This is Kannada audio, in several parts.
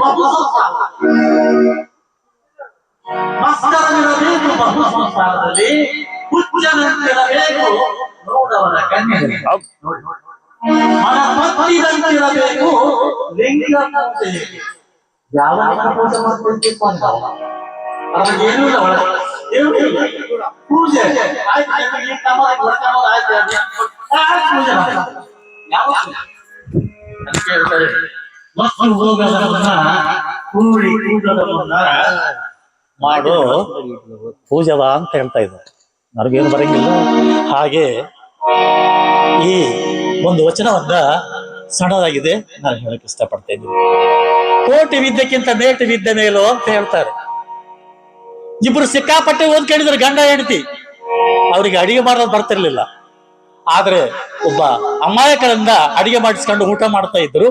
ಬಹು ಸಂಸಾರ ಮಸ್ತರವಿರಬೇಕು ಬಹು ಸಂಸಾರದಲ್ಲಿ ಹುಚ್ಚನಂತಿರಬೇಕು ನೋಡವರ ಕಣ್ಣಿನಲ್ಲಿ ಮನಮತ್ತಿರಂತಿರಬೇಕು ಲಿಂಗ ಪೂಜೆಯಲ್ಲಿ ಯಾವ ಲಿಂಗ ಪೂಜೆ ಮಾಡ್ತಿರ್ತೀಪ್ಪ ನಾವು ಅದ್ರಾಗ ಏನೂ ಇಲ್ಲ ಒಳಗೆ ಏನೂ ಇಲ್ಲ ಪೂಜೆ ಆಯ್ತು ನಿಮಗೆ ಈ ಕ್ರಮ ವರ್ಕಮ ಆಯ್ತು ಅದು. ಆಯ್ತು, ಪೂಜೆ ಮಾಡ್ತಾರೆ. ಯಾವ ಪೂಜೆ? ಅದಕ್ಕೆ ಹೇಳ್ತಾರೆ ಮತ್ತು ಹೋಗದವನ್ನ ಕೂಡಿ ಮಾಡು ಪೂಜವ ಅಂತ ಹೇಳ್ತಾ ಇದ್ದಾರೆ ನನಗೇನು ಬರಂಗಿಲ್ಲ. ಹಾಗೆ ಈ ಒಂದು ವಚನವನ್ನ ಸಣ್ಣದಾಗಿದೆ. ನಾನು ಹೇಳಕ್ ಇಷ್ಟಪಡ್ತಾ ಇದ್ದೀನಿ ಕೋಟಿ ವಿದ್ಯಕ್ಕಿಂತ ಮೇಟಿ ವಿದ್ಯೆ ಮೇಲೋ ಅಂತ ಹೇಳ್ತಾರೆ. ಇಬ್ರು ಸಿಕ್ಕಾಪಟ್ಟೆ ಓದ್ಕೊಂಡಿದ್ರು ಗಂಡ ಹೆಂಡತಿ. ಅವರಿಗೆ ಅಡಿಗೆ ಮಾಡೋದು ಬರ್ತಿರ್ಲಿಲ್ಲ. ಆದ್ರೆ ಒಬ್ಬ ಅಮಾಯಕರಿಂದ ಅಡಿಗೆ ಮಾಡಿಸ್ಕೊಂಡು ಊಟ ಮಾಡ್ತಾ ಇದ್ರು.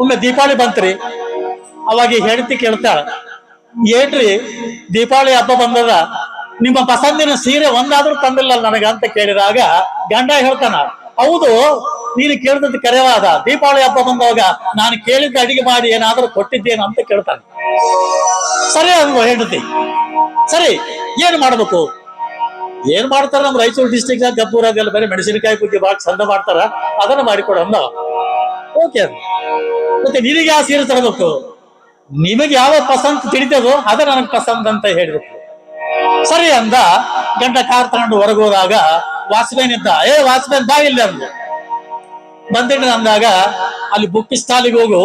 ಒಮ್ಮೆ ದೀಪಾವಳಿ ಬಂತ್ರಿ. ಅವಾಗ ಹೆಂಡತಿ ಕೇಳ್ತಾಳ, ಏನ್ರಿ ದೀಪಾವಳಿ ಹಬ್ಬ ಬಂದದ, ನಿಮ್ಮ ಪಸಂದಿನ ಸೀರೆ ಒಂದಾದ್ರೂ ತಂದಿಲ್ಲ ನನಗ ಅಂತ ಕೇಳಿದಾಗ ಗಂಡ ಹೇಳ್ತಾನ, ಹೌದು, ನೀನು ಕೇಳಿದದ್ದು ಕರೆವಾದ, ದೀಪಾವಳಿ ಹಬ್ಬ ಬಂದಾಗ ನಾನು ಕೇಳಿದ್ದ ಅಡಿಗೆ ಮಾಡಿ ಏನಾದ್ರೂ ಕೊಟ್ಟಿದ್ದೇನು ಅಂತ ಕೇಳ್ತಾನೆ. ಸರಿ ಅಲ್ವ ಹೆಂಡತಿ, ಸರಿ, ಏನ್ ಮಾಡ್ಬೇಕು? ಏನ್ ಮಾಡ್ತಾರ ನಮ್ ರಾಯಚೂರು ಡಿಸ್ಟಿಕ್ ಗಬ್ಬೂರಾಗೆಲ್ಲ ಬರೀ ಮೆಣಸಿನಕಾಯಿ ಬುದ್ಧಿ ಬಾಕ್ ಚಂದ ಮಾಡ್ತಾರ, ಅದನ್ನ ಮಾಡಿಕೊಡ ಅಂದ ಓಕೆ. ಮತ್ತೆ ನಿನಗೆ ಯಾವ ಸೀರೆ ತರಬೇಕು ನಿಮಗೆ ಯಾವ ಪಸಂದ್ ತಿಳಿತದೋ ಅದೇ ನನಗೆ ಪಸಂದ್ ಅಂತ ಹೇಳಿಬಿಟ್ರು ಸರಿ ಅಂದ, ಗಂಡ ಕಾರ್ ತಗೊಂಡು ಹೊರಗೋದಾಗ ವಾಚ್ಮ್ಯಾನ್ ಇದ್ದ, ಏ ವಾಚ್ಮ್ಯಾನ್, ಬಾ ಇಲ್ಲ ಅಂದ. ಬಂದಿಟ್ಟು ಅಂದಾಗ ಅಲ್ಲಿ ಬುಕ್ ಸ್ಟಾಲಿಗೆ ಹೋಗು.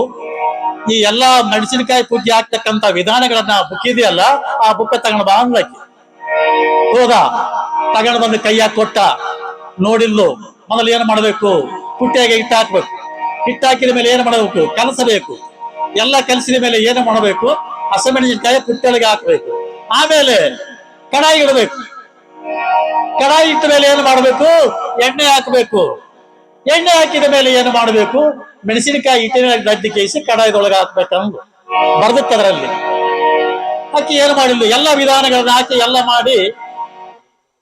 ಈ ಎಲ್ಲಾ ಮೆಣಸಿನಕಾಯಿ ಪುಗ್ಗಿ ಹಾಕ್ತಕ್ಕಂತ ವಿಧಾನಗಳನ್ನ ಬುಕ್ ಇದೆಯಲ್ಲ, ಆ ಬುಕ್ ತಗೊಂಡ್ ಬಾ ಅಂದಾಕಿ ಹೋದ. ತಗೊಂಡ್ ಬಂದು ಕೈಯಾಗ ಕೊಟ್ಟ. ನೋಡಿಲ್ಲು, ಮೊದಲು ಏನ್ ಮಾಡ್ಬೇಕು? ಪುಟ್ಟಿಯಾಗಿ ಇಟ್ಟು ಹಾಕ್ಬೇಕು. ಹಿಟ್ಟು ಹಾಕಿದ ಮೇಲೆ ಏನು ಮಾಡಬೇಕು? ಕಲಸಬೇಕು. ಎಲ್ಲ ಕಲಸಿದ ಮೇಲೆ ಏನು ಮಾಡಬೇಕು? ಹಸಿಮೆಣಸಿನಕಾಯಿ ಪುಟ್ಟೊಳಗೆ ಹಾಕಬೇಕು. ಆಮೇಲೆ ಕಡಾಯಿ ಇಡಬೇಕು. ಕಡಾಯಿ ಇಟ್ಟ ಮೇಲೆ ಏನು ಮಾಡಬೇಕು? ಎಣ್ಣೆ ಹಾಕಬೇಕು. ಎಣ್ಣೆ ಹಾಕಿದ ಮೇಲೆ ಏನು ಮಾಡಬೇಕು? ಮೆಣಸಿನಕಾಯಿ ಹಿಟ್ಟಿನ ಗಡ್ಡಿ ಕೇಸಿ ಕಡಾಯಿದೊಳಗೆ ಹಾಕ್ಬೇಕಂದು ಬರ್ದಕ್ಕದರಲ್ಲಿ ಹಾಕಿ ಏನು ಮಾಡಿಲ್ಲ ಎಲ್ಲ ವಿಧಾನಗಳನ್ನ ಹಾಕಿ ಎಲ್ಲ ಮಾಡಿ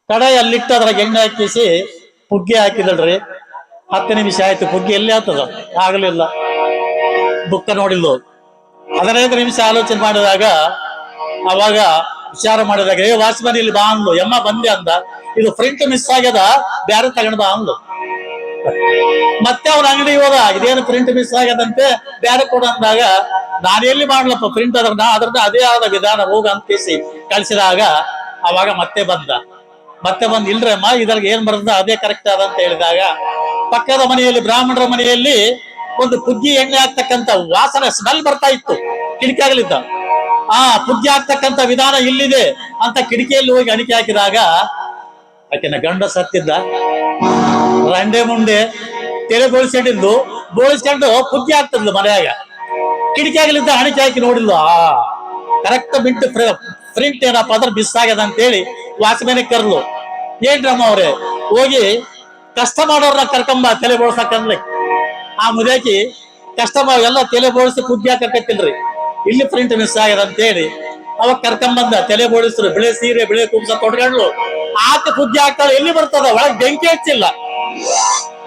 ಕಡಾಯಿ ಅಲ್ಲಿಟ್ಟು ಅದ್ರಾಗ ಎಣ್ಣೆ ಹಾಕಿಸಿ ಪುಗ್ಗೆ ಹಾಕಿದಳ್ರಿ ಹತ್ತು ನಿಮಿಷ ಆಯ್ತು, ಪುಗ್ಗೆ ಎಲ್ಲಿ ಆಗ್ತದ? ಆಗಲಿಲ್ಲ. ಬುಕ್ಕ ನೋಡಿಲ್ಲ. ಹದಿನೈದು ನಿಮಿಷ ಆಲೋಚನೆ ಮಾಡಿದಾಗ, ಅವಾಗ ವಿಚಾರ ಮಾಡಿದಾಗ, ಏ ವಾಚ್ಮನ್ ಇಲ್ಲಿ ಬಾ ಅಂದ್ಲು. ಯಮ್ಮ, ಬಂದೆ ಅಂದ. ಇದು ಪ್ರಿಂಟ್ ಮಿಸ್ ಆಗ್ಯದ, ಬ್ಯಾರೆ ತಗೊಂಡ್ ಬಾ ಅಂದ್ಲು. ಮತ್ತೆ ಅವ್ರ ಅಂಗಡಿ ಹೋದ, ಇದೇನು ಪ್ರಿಂಟ್ ಮಿಸ್ ಆಗ್ಯದಂತೆ, ಬ್ಯಾರೆ ಕೊಡ ಅಂದಾಗ, ನಾನು ಎಲ್ಲಿ ಮಾಡ್ಲಪ್ಪ ಪ್ರಿಂಟ್ ಅದ್ರ ನಾ ಅದ್ರದ್ದು ಅದೇ ಆದ ವಿಧಾನ, ಹೋಗ ಅಂತ ಕಳಿಸಿದಾಗ, ಅವಾಗ ಮತ್ತೆ ಬಂದ. ಮತ್ತೆ ಬಂದ್ ಇಲ್ರಮ್ಮ ಇದ್ರಾಗ ಏನ್ ಬರ್ತದ ಅದೇ ಕರೆಕ್ಟ್ ಅದ ಅಂತ ಹೇಳಿದಾಗ ಪಕ್ಕದ ಮನೆಯಲ್ಲಿ, ಬ್ರಾಹ್ಮಣರ ಮನೆಯಲ್ಲಿ ಒಂದು ಪುಗ್ಗಿ ಎಣ್ಣೆ ಆಗ್ತಕ್ಕಂತ ವಾಸನೆ ಸ್ಮೆಲ್ ಬರ್ತಾ ಇತ್ತು. ಕಿಟಕಿಯಾಗಲಿದ್ದ ಆ ಪುಗ್ಗಿ ಆಗ್ತಕ್ಕಂತ ವಿಧಾನ ಇಲ್ಲಿದೆ ಅಂತ ಕಿಟಕಿಯಲ್ಲಿ ಹೋಗಿ ಅಣಿಕೆ ಹಾಕಿದಾಗ ಆಕೆನ ಗಂಡ ಸತ್ತಿದ್ದ. ರಂಡೆ ಮುಂಡೆ ತೆರೆ ಬೋಳಿಸ್ಕೊಂಡಿದ್ದು, ಬೋಳಿಸ್ಕೊಂಡು ಪುಗ್ಗಿ ಹಾಕ್ತಿದ್ಲು ಮನೆಯಾಗ. ಕಿಟಕಿಯಾಗಲಿದ್ದ ಅಣಿಕೆ ಹಾಕಿ ನೋಡಿಲ್ಲ ಆ ಕರೆಕ್ಟ್ ಬಿಂಟ್ ಪ್ರಿಂಟ್ ಏನಪ್ಪ ಅದ್ರ ಮಿಸ್ ಆಗ್ಯದ ಅಂತೇಳಿ ವಾಚ್ಮೇನೆ ಕರ್ಲು ಏನ್ರಮ್ಮ ಅವ್ರೆ, ಹೋಗಿ ಕಷ್ಟ ಮಾಡೋರ್ನ ಕರ್ಕೊಂಬ, ತಲೆ ಬೋಳ್ಸಕ್ಕಂದ್ಲಿ ಆ ಮುದ್ಯಾಕಿ ಕಷ್ಟ ಎಲ್ಲ ತಲೆ ಬೋಳಿಸಿ ಕುದ್ದಿ ಹಾಕತ್ತಿಲ್ರಿ ಇಲ್ಲಿ ಪ್ರಿಂಟ್ ಮಿಸ್ ಆಗ್ಯದ ಅಂತೇಳಿ ಅವಾಗ ಕರ್ಕೊಂಬಂದ, ತಲೆ ಬೋಳಿಸ್ರು ಬಿಳೆ ಸೀರೆ, ಬಿಳೆ ಕುಂಸ ತೊಡ್ಕೊಂಡ್ಲು ಆತ ಕುದ್ದಿ ಹಾಕ್ತಾಳೆ, ಎಲ್ಲಿ ಬರ್ತದ? ಒಳಗ್ ಬೆಂಕಿ ಹಚ್ಚಿಲ್ಲ.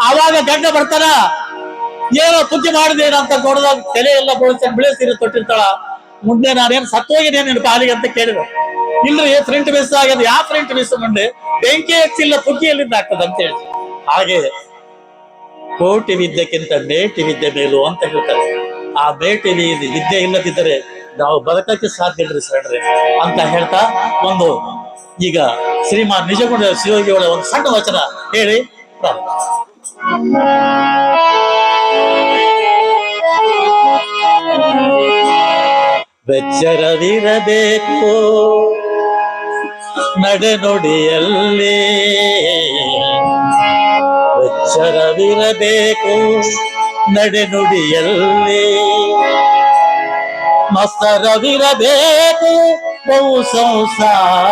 ಅವಾಗ ಗಂಡ ಬರ್ತಾನ, ಏನೋ ಪುಗ್ಗಿ ಮಾಡಿದೇನ ಅಂತ ನೋಡಿದಾಗ ತಲೆ ಎಲ್ಲ ಬೋಳಿಸಿ ಬಿಳೆ ಸೀರೆ ತೊಟ್ಟಿರ್ತಾಳ. ಮುಂದೆ ನಾನೇನ್ ಸತ್ತೋಗಿದ್ದೇನೆ ನಿನ್ ಪಾಲಿಗೆ ಅಂತ ಕೇಳಿದ್ರು ಇಲ್ರಿ ಪ್ರಿಂಟ್ ಮಿಸ್ ಆಗ್ಯದ. ಯಾವ ಪ್ರಿಂಟ್ ಮಿಸ್ ಮುಂದೆ? ಬೆಂಕಿ ಹಚ್ಚಿಲ್ಲ ಪುಗ್ಗಿ ಎಲ್ಲಿಂದ ಆಗ್ತದ ಅಂತ ಹೇಳಿ ಹಾಗೆ ಕೋಟಿ ವಿದ್ಯೆಕ್ಕಿಂತ ಮೇಟಿ ವಿದ್ಯೆ ಮೇಲು ಅಂತ ಹೇಳ್ತಾರೆ. ಆ ಮೇಟಿ ವಿದ್ಯೆ ಇಲ್ಲದಿದ್ದರೆ ನಾವು ಬದುಕಕ್ಕೆ ಸಾಧ್ಯ ಇಲ್ರಿ ಸಣ್ಣ್ರೆ ಅಂತ ಹೇಳ್ತಾ ಒಂದು ಈಗ ಶ್ರೀಮಾನ್ ನಿಜಗುಣ ಶಿವಯೋಗಿಯವರ ಒಂದು ಸಣ್ಣ ವಚನ ಹೇಳಿ. ಬೆಚ್ಚರವಿರಬೇಕು. ನಡೆನುಡಿಯಲ್ಲಿ ಎಚ್ಚರವಿರಬೇಕು ನಡೆನುಡಿಯಲ್ಲಿ ಮಸ್ತರವಿರಬೇಕು ಬಹು ಸಂಸಾರ